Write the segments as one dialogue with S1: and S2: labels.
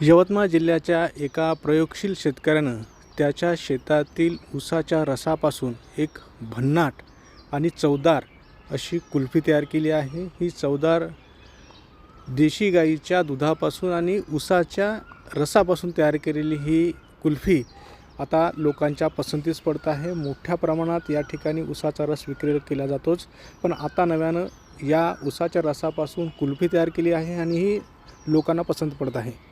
S1: यवतमाळ जिल्ह्याच्या एका प्रयोगशील शेतकऱ्यानं त्याच्या शेतातील ऊसाच्या रसापासून एक भन्नाट आणि चवदार अशी कुल्फी तयार केली आहे. ही चवदार देशी गाईच्या दुधापासून आणि ऊसाच्या रसापासून तयार केलेली ही कुल्फी आता लोकांच्या पसंतीस पडत आहे. मोठ्या प्रमाणात या ठिकाणी ऊसाचा रस विक्री केला जातोच. पण आता नव्यानं या ऊसाच्या रसापासून कुल्फी तयार केली आहे आणि ही लोकांना पसंत पडत आहे.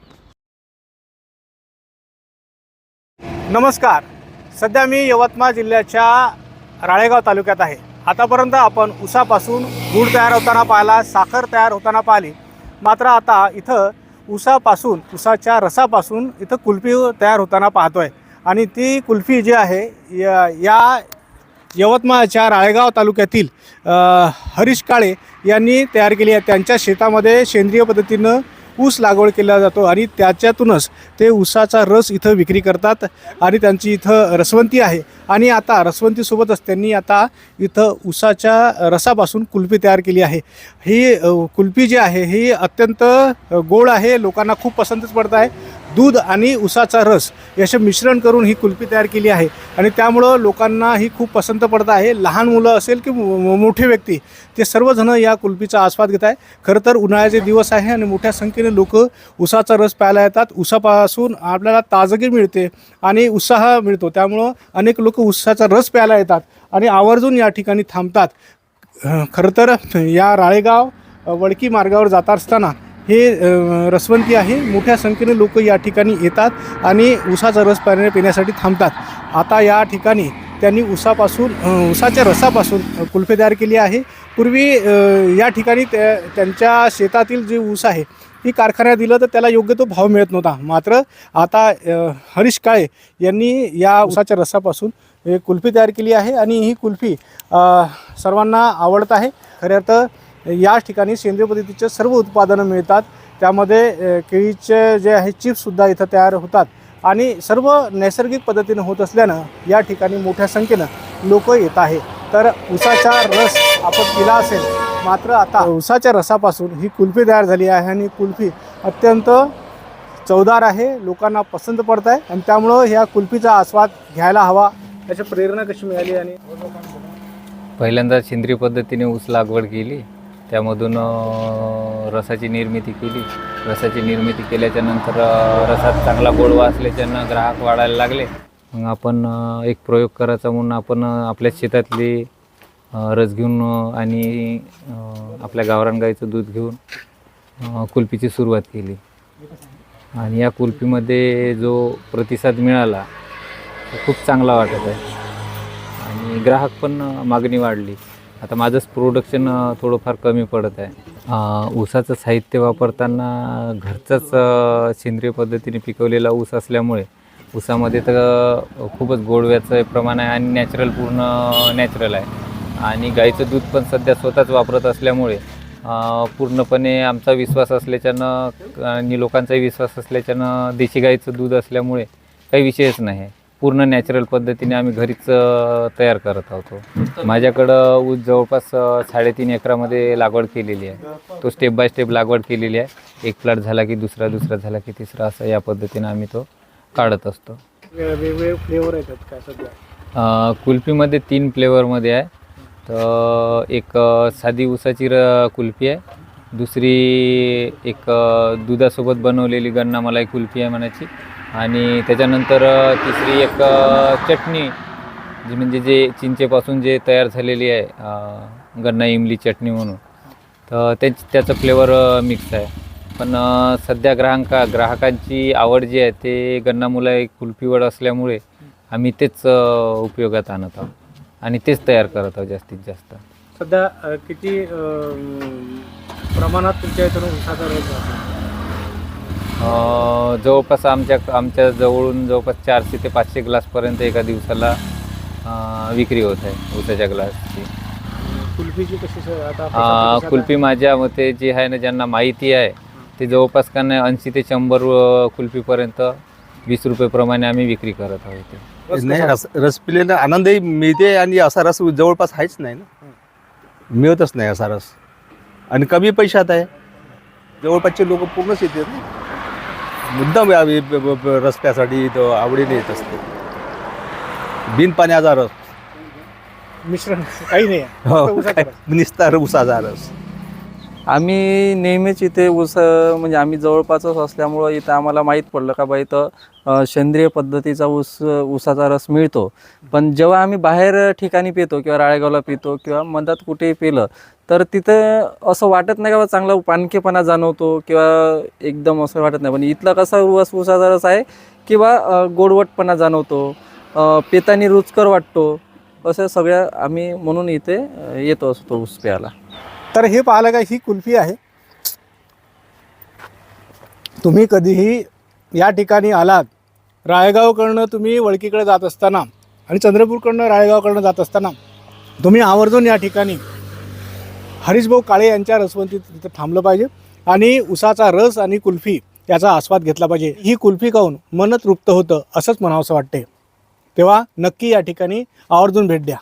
S1: नमस्कार. सध्या मी यवतमाळ जिल्ह्याच्या राळेगाव तालुक्यात आहे. आतापर्यंत आपण ऊसापासून गूळ तयार होताना पाहिला साखर तयार होताना पाहिली. मात्र आता इथं ऊसापासून ऊसाच्या रसापासून इथं कुल्फी तयार होताना पाहतो आहे आणि ती कुल्फी जी आहे या या यवतमाळच्या राळेगाव तालुक्यातील हरीश काळे यांनी तयार केली आहे. त्यांच्या शेतामध्ये सेंद्रिय पद्धतीनं ऊस लागवड केला जातो आणि त्याच्यातूनच ते ऊसाचा रस इथं विक्री करतात आणि त्यांची इथं रसवंती आहे. आणि आता रसवंतीसोबतच त्यांनी आता इथं ऊसाच्या रसापासून कुल्फी तयार केली आहे. ही कुल्फी जी आहे ही अत्यंत गोड आहे. लोकांना खूप पसंतच पडत आहे. दूध आणि उसाचा रस याचे मिश्रण करून ही कुल्फी तयार केली आहे. आणि त्यामुळं लोकांना ही खूप पसंत पडत आहे. लहान मुलं असेल की मो- मोठे व्यक्ती ते सर्वजण या कुल्फीचा आस्वाद घेत आहे. खरं तर उन्हाळ्याचे दिवस आहे आणि मोठ्या संख्येने लोक उसाचा रस प्यायला येतात. उसापासून आपल्याला ताजगी मिळते आणि उत्साह मिळतो. त्यामुळं अनेक लोक उसाचा रस प्यायला येतात आणि आवर्जून या ठिकाणी थांबतात. खरं तर या राळेगाव वडकी मार्गावर जात असताना हे रसवंती आहे. मोठ्या संख्येने लोक या ठिकाणी येतात आणि ऊसाचा रस पाण्या पिण्यासाठी थांबतात. आता या ठिकाणी त्यांनी उसापासून उसाच्या रसापासून कुल्फे कुल्फी तयार केली आहे. पूर्वी या ठिकाणी त्या त्यांच्या शेतातील जे ऊस आहे ही कारखान्यात दिलं तर त्याला योग्य तो भाव मिळत नव्हता. मात्र आता हरीश काळे यांनी या ऊसाच्या रसापासून कुल्फी तयार केली आहे आणि ही कुल्फी सर्वांना आवडत आहे. खऱ्या तर या ठिकाणी सेंद्रिय पद्धतीचे सर्व उत्पादनं मिळतात. त्यामध्ये केळीचे जे आहे चिप्ससुद्धा इथं तयार होतात. आणि सर्व नैसर्गिक पद्धतीनं होत असल्यानं या ठिकाणी मोठ्या संख्येनं लोक येत आहे. तर उसाचा रस आपण पिला असेल मात्र आता उसाच्या रसापासून ही कुल्फी तयार झाली आहे आणि कुल्फी अत्यंत चवदार आहे. लोकांना पसंत पडत आहे आणि त्यामुळं ह्या कुल्फीचा आस्वाद घ्यायला हवा. याची प्रेरणा कशी मिळाली आणि
S2: पहिल्यांदा सेंद्रिय पद्धतीने ऊस लागवड केली. त्यामधून रसाची निर्मिती केली. रसाची निर्मिती केल्याच्यानंतर रसात चांगला गोडवा असल्याच्यानं ग्राहक वाढायला लागले. मग आपण एक प्रयोग करायचा म्हणून आपण आपल्या शेतातली रस घेऊन आणि आपल्या गावरान गाईचं दूध घेऊन कुल्फीची सुरुवात केली. आणि या कुल्फीमध्ये जो प्रतिसाद मिळाला तो खूप चांगला वाटत आहे. आणि ग्राहक पण मागणी वाढली. आता माझंच प्रोडक्शन थोडंफार कमी पडत आहे. ऊसाचं साहित्य वापरताना घरचंच सेंद्रिय पद्धतीने पिकवलेला ऊस असल्यामुळे ऊसामध्ये तर खूपच गोडव्याचं प्रमाण आहे आणि नॅचरल पूर्ण नॅचरल आहे. आणि गाईचं दूध पण सध्या स्वतःच वापरत असल्यामुळे पूर्णपणे आमचा विश्वास असल्याच्यानं आणि लोकांचाही विश्वास असल्याच्यानं देशी गाईचं दूध असल्यामुळे काही विषयच नाही. पूर्ण नॅचरल पद्धतीने आम्ही घरीच अ, तयार करत आहोत. माझ्याकडं ऊस जवळपास अ, साडेतीन एकरामध्ये लागवड केलेली आहे. तो स्टेप बाय स्टेप लागवड केलेली आहे. एक प्लॉट झाला की दुसरा दुसरा झाला की तिसरा असं या पद्धतीने आम्ही तो काढत असतो.
S1: वेगवेगळे फ्लेवर येतात काय सध्या?
S2: अ, कुल्फीमध्ये तीन फ्लेवरमध्ये आहे. तर एक अ, साधी ऊसाची र कुल्फी आहे. दुसरी एक अ, दुधासोबत बनवलेली गन्ना मलाई कुल्फी आहे म्हणायची आणि त्याच्यानंतर तिसरी एक चटणी जी म्हणजे जे चिंचेपासून जे तयार झालेली आहे गन्ना इमली चटणी म्हणून. तर ते त्याचं फ्लेवर मिक्स आहे. पण सध्या ग्राहका ग्राहकांची आवड जी आहे ते गन्ना मुला एक कुल्फीवड असल्यामुळे आम्ही तेच उपयोगात आणत आहोत. आणि तेच तयार करत आहोत जास्तीत जास्त.
S1: सध्या किती प्रमाणात तुमच्या इथून उसाचा
S2: रोज जवळपास आमच्या आमच्या जवळून जवळपास चारशे ते पाचशे ग्लासपर्यंत एका दिवसाला विक्री होत आहे ऊसाच्या ग्लासची.
S1: कुल्फीची कशी स- आता
S2: कुल्फी माझ्या मते जी आहे ना ज्यांना माहिती आहे ते जवळपास का नाही ऐंशी ते शंभर कुल्फीपर्यंत वीस रुपयेप्रमाणे आम्ही विक्री करत आहोत
S3: नाही रस रस पिल्यानं आनंदही मिळते आणि असा रस जवळपास आहेच नाही ना. मिळतच नाही असा रस. आणि कमी पैशात आहे. जवळपासचे लोक पूर्णच येतात ना. मुद्दाम या- रस्त्यासाठी तो आवडीने येत असते. बिन पाण्याचा रस.
S1: मिश्रण काही नाही.
S3: हो, काय. निस्तार उसाचा रस.
S4: आम्ही नेहमीच इथे ऊस म्हणजे आम्ही जवळपासच असल्यामुळं इथं आम्हाला माहीत पडलं का बा इथं सेंद्रिय पद्धतीचा ऊस ऊसाचा रस मिळतो. पण जेव्हा आम्ही बाहेर ठिकाणी पितो किंवा राळेगावला पितो किंवा मधात कुठेही पिलं तर तिथं असं वाटत नाही का बा चांगला पानकेपणा जाणवतो किंवा एकदम असं वाटत नाही. पण इथला कसा ऊस ऊसाचा रस आहे किंवा गोडवटपणा जाणवतो पेतानी रुचकर वाटतो असं सगळ्या आम्ही म्हणून इथे येतो असतो ऊस प्यायला.
S1: तर हे पाहिलं का ही कुल्फी आहे. तुम्ही कधीही या ठिकाणी आलात राळेगावकडनं तुम्ही वळकीकडे जात असताना आणि चंद्रपूरकडनं राळेगावकडनं जात असताना तुम्ही आवर्जून या ठिकाणी हरीशभाऊ काळे यांच्या रसवंती तिथं थांबलं पाहिजे आणि उसाचा रस आणि कुल्फी याचा आस्वाद घेतला पाहिजे. ही कुल्फी खाऊन मन तृप्त होतं असंच म्हणावंसं वाटते तेव्हा नक्की या ठिकाणी आवर्जून भेट द्या.